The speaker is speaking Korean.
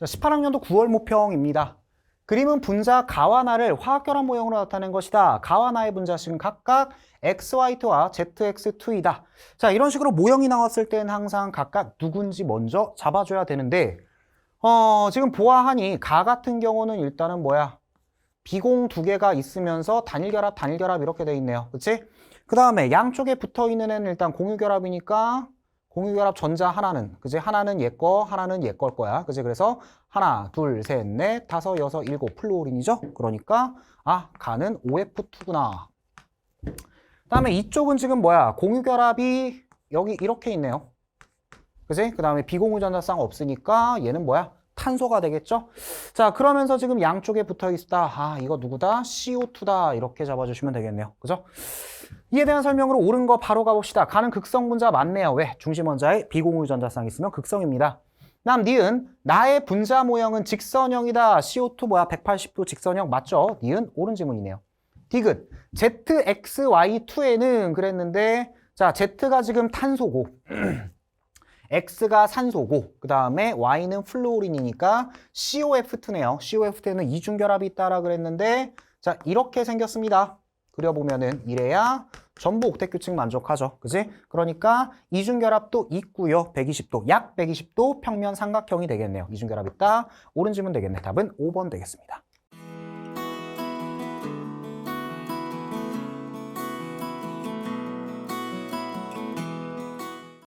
자, 18학년도 9월 모평입니다. 그림은 분자 가와 나를 화학결합 모형으로 나타낸 것이다. 가와 나의 분자식은 각각 XY2와 ZX2이다. 자, 이런 식으로 모형이 나왔을 때는 항상 각각 누군지 먼저 잡아줘야 되는데, 어, 지금 보아하니 가 같은 경우는 일단은 뭐야? 비공 두 개가 있으면서 단일결합, 단일결합 이렇게 돼 있네요. 그치? 그 다음에 양쪽에 붙어 있는 애는 일단 공유결합이니까 공유결합 전자 하나는, 그지? 하나는 얘 거, 하나는 얘 걸 거야. 그지? 그래서 하나, 둘, 셋, 넷, 다섯, 여섯, 일곱, 플루오린이죠? 그러니까, 아, 가는 OF2구나. 그 다음에 이쪽은 지금 뭐야? 공유결합이 여기 이렇게 있네요. 그지? 그 다음에 비공유 전자쌍 없으니까 얘는 뭐야? 탄소가 되겠죠? 자, 그러면서 지금 양쪽에 붙어 있다. 아, 이거 누구다? CO2다. 이렇게 잡아주시면 되겠네요. 그죠? 이에 대한 설명으로 옳은 거 바로 가봅시다. 가는 극성 분자 맞네요. 왜? 중심 원자에 비공유 전자쌍 있으면 극성입니다. 남, 니은, 나의 분자 모형은 직선형이다. CO2 뭐야? 180도 직선형 맞죠? 니은, 옳은 지문이네요. 디귿, ZXY2에는 그랬는데, 자, Z가 지금 탄소고, X가 산소고, 그 다음에 Y는 플루오린이니까 COF2네요. COF2에는 이중결합이 있다라 그랬는데, 자, 이렇게 생겼습니다. 그려보면은 이래야 전부 옥텟 규칙 만족하죠. 그지? 그러니까 이중결합도 있고요. 120도, 약 120도 평면 삼각형이 되겠네요. 이중결합 있다. 옳은 질문 되겠네. 답은 5번 되겠습니다.